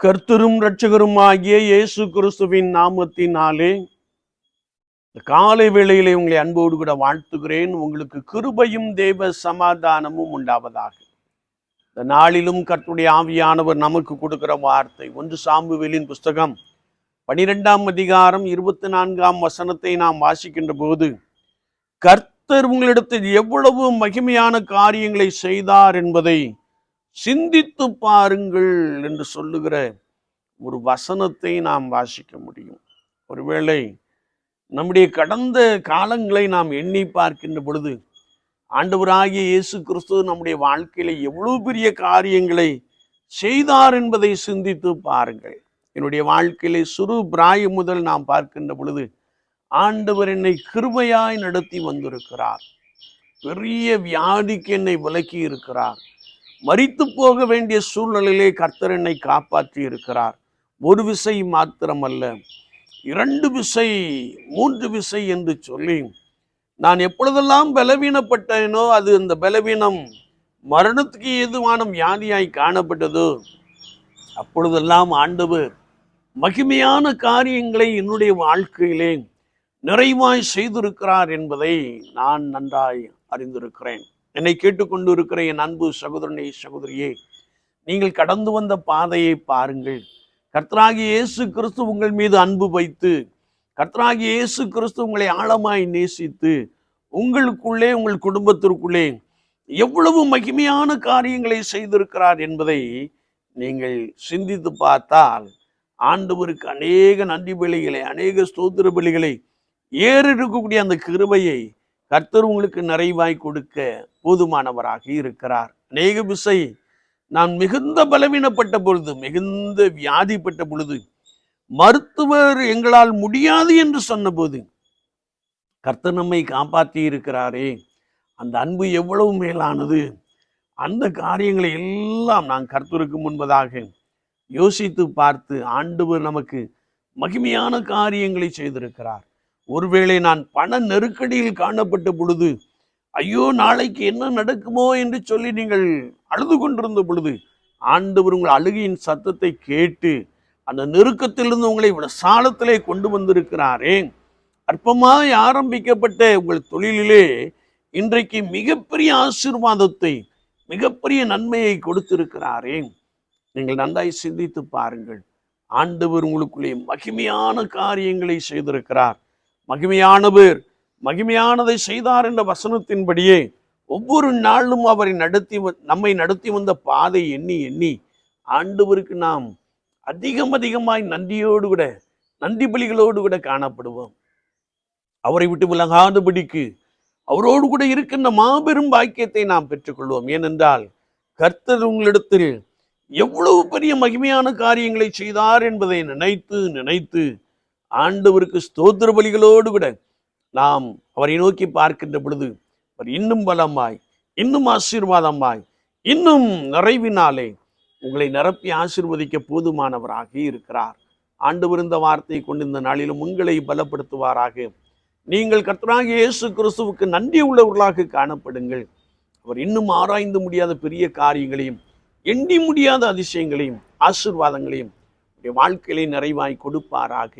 கர்த்தரும் இரட்சகருமாகிய இயேசு கிறிஸ்துவின் நாமத்தினாலே இந்த காலை வேளையிலே உங்களை அன்போடு கூட வாழ்த்துகிறேன். உங்களுக்கு கிருபையும் தேவ சமாதானமும் உண்டாவதாக. இந்த நாளிலும் கர்த்துடைய ஆவியானவர் நமக்கு கொடுக்கிற வார்த்தை. ஒன்று சாம்புவேலின் புஸ்தகம் பனிரெண்டாம் அதிகாரம் இருபத்தி நான்காம் வசனத்தை நாம் வாசிக்கின்ற போது கர்த்தர் உங்களிடத்தில் எவ்வளவு மகிமையான காரியங்களை செய்தார் என்பதை சிந்தித்து பாருங்கள் என்று சொல்லுகிற ஒரு வசனத்தை நாம் வாசிக்க முடியும். ஒருவேளை நம்முடைய கடந்த காலங்களை நாம் எண்ணி பார்க்கின்ற பொழுது ஆண்டவராகிய இயேசு கிறிஸ்து நம்முடைய வாழ்க்கையில எவ்வளவு பெரிய காரியங்களை செய்தார் என்பதை சிந்தித்து பாருங்கள். என்னுடைய வாழ்க்கையிலே சிறு பிராயம் முதல் நாம் பார்க்கின்ற பொழுது ஆண்டவர் என்னை கிருபையாய் நடத்தி வந்திருக்கிறார். பெரிய வியாதிக்கு என்னை விலக்கி இருக்கிறார். மறித்து போக வேண்டிய சூழ்நிலையிலே கர்த்தர் என்னை காப்பாற்றி இருக்கிறார். ஒரு விசை மாத்திரமல்ல இரண்டு விசை மூன்று விசை என்று சொல்லி நான் எப்பொழுதெல்லாம் பலவீனப்பட்டேனோ அது அந்த பலவீனம் மரணத்துக்கு ஏதுவான வியாதியாய் காணப்பட்டதோ. அப்பொழுதெல்லாம் ஆண்டவர் மகிமையான காரியங்களை என்னுடைய வாழ்க்கையிலே நிறைவாய் செய்திருக்கிறார் என்பதை நான் நன்றாய் அறிந்திருக்கிறேன். என்னை கேட்டுக்கொண்டு இருக்கிற என் அன்பு சகோதரனே சகோதரியே நீங்கள் கடந்து வந்த பாதையை பாருங்கள். கர்த்தராகி இயேசு கிறிஸ்து உங்கள் மீது அன்பு வைத்து கர்த்தராகி இயேசு கிறிஸ்து உங்களை ஆழமாய் நேசித்து உங்களுக்குள்ளே உங்கள் குடும்பத்திற்குள்ளே எவ்வளவு மகிமையான காரியங்களை செய்திருக்கிறார் என்பதை நீங்கள் சிந்தித்து பார்த்தால் ஆண்டவருக்கு அநேக நன்றி பலிகளை அநேக ஸ்தோத்திர பலிகளை ஏறு இருக்கக்கூடிய அந்த கிருபையை கர்த்தர் உங்களுக்கு நிறைவாய் கொடுக்க போதுமானவராக இருக்கிறார். அநேக விசை நான் மிகுந்த பலவீனப்பட்ட பொழுது மிகுந்த வியாதிப்பட்ட பொழுது மருத்துவர் எங்களால் முடியாது என்று சொன்னபோது கர்த்தர் நம்மை காப்பாற்றி இருக்கிறாரே. அந்த அன்பு எவ்வளவு மேலானது. அந்த காரியங்களை எல்லாம் நான் கர்த்தருக்கு முன்பதாக யோசித்து பார்த்து ஆண்டவர் நமக்கு மகிமையான காரியங்களை செய்திருக்கிறார். ஒருவேளை நான் பண நெருக்கடியில் காணப்பட்ட பொழுது ஐயோ நாளைக்கு என்ன நடக்குமோ என்று சொல்லி நீங்கள் அழுது கொண்டிருந்த பொழுது ஆண்டவர் உங்கள் அழுகையின் சத்தத்தை கேட்டு அந்த நெருக்கத்திலிருந்து உங்களை சாலத்திலே கொண்டு வந்திருக்கிறாரே. அற்பமாய் ஆரம்பிக்கப்பட்ட உங்கள் தொழிலிலே இன்றைக்கு மிகப்பெரிய ஆசீர்வாதத்தை மிகப்பெரிய நன்மையை கொடுத்திருக்கிறாரே. நீங்கள் நன்றாய் சிந்தித்து பாருங்கள். ஆண்டவர் உங்களுக்குள்ளே மகிமையான காரியங்களை செய்திருக்கிறார். மகிமையானவர். மகிமையானதை செய்தார் என்ற வசனத்தின்படியே ஒவ்வொரு நாளும் அவரை நடத்தி நம்மை நடத்தி வந்த பாதை எண்ணி எண்ணி ஆண்டவருக்கு நாம் அதிகம் அதிகமாய் நன்றியோடு கூட நன்றி பலிகளோடு கூட காணப்படுவோம். அவரை விட்டு விலகாதபடிக்கு அவரோடு கூட இருக்கின்ற மாபெரும் பாக்கியத்தை நாம் பெற்றுக்கொள்வோம். ஏனென்றால் கர்த்தர் உங்களிடத்தில் எவ்வளவு பெரிய மகிமையான காரியங்களை செய்தார் என்பதை நினைத்து நினைத்து ஆண்டவருக்கு ஸ்தோத்திர பலிகளோடு கூட நாம் அவரை நோக்கி பார்க்கின்ற பொழுது அவர் இன்னும் பலமாய் இன்னும் ஆசீர்வாதமாய் இன்னும் நிறைவினாலே உங்களை நிரப்பி ஆசீர்வதிக்க போதுமானவராக இருக்கிறார். ஆண்டவர் இந்த வார்த்தையை கொண்டு இந்த நாளிலும் உங்களை பலப்படுத்துவாராக. நீங்கள் கர்த்தராக இயேசு கிறிஸ்துவுக்கு நன்றி உள்ளவர்களாக காணப்படுங்கள். அவர் இன்னும் ஆராய்ந்து முடியாத பெரிய காரியங்களையும் எண்ணி முடியாத அதிசயங்களையும் ஆசீர்வாதங்களையும் உடைய வாழ்க்கையிலே நிறைவாய் கொடுப்பாராக.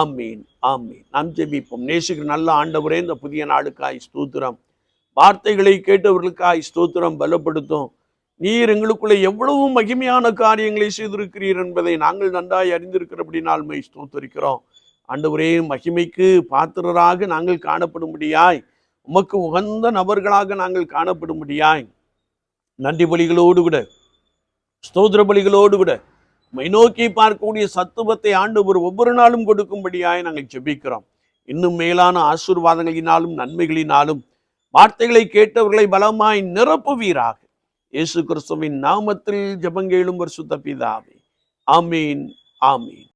ஆமீன் ஆமீன். நாம் ஜெபிப்போம். நேசுக்கு நல்ல ஆண்டவரே இந்த புதிய நாளுக்காய் ஸ்தோத்திரம். வார்த்தைகளை கேட்டவர்களுக்காய் ஸ்தோத்திரம் பலப்படுத்தும். நீர் எங்களுக்குள்ளே எவ்வளவு மகிமையான காரியங்களை செய்திருக்கிறீர் என்பதை நாங்கள் நன்றாய் அறிந்திருக்கிறபடினால் மை ஸ்தோத்தரிக்கிறோம். ஆண்டவரே மகிமைக்கு பாத்திரராக நாங்கள் காணப்படும்படியாய் உமக்கு உகந்த நபர்களாக நாங்கள் காணப்படும்படியாய் நன்றி பலிகளோடு கூட ஸ்தோத்திர பலிகளோடு கூட நோக்கி பார்க்கக்கூடிய சத்துவத்தை ஆண்டவர் ஒவ்வொரு நாளும் கொடுக்கும்படியாய் நாங்கள் ஜெபிக்கிறோம். இன்னும் மேலான ஆசீர்வாதங்களினாலும் நன்மைகளினாலும் வார்த்தைகளை கேட்டவர்களை பலமாய் நிரப்புவீராக. இயேசு கிறிஸ்துவின் நாமத்தில் ஜெபங்கேலும் ஒரு சுத்த பிதாவே. ஆமீன் ஆமீன்.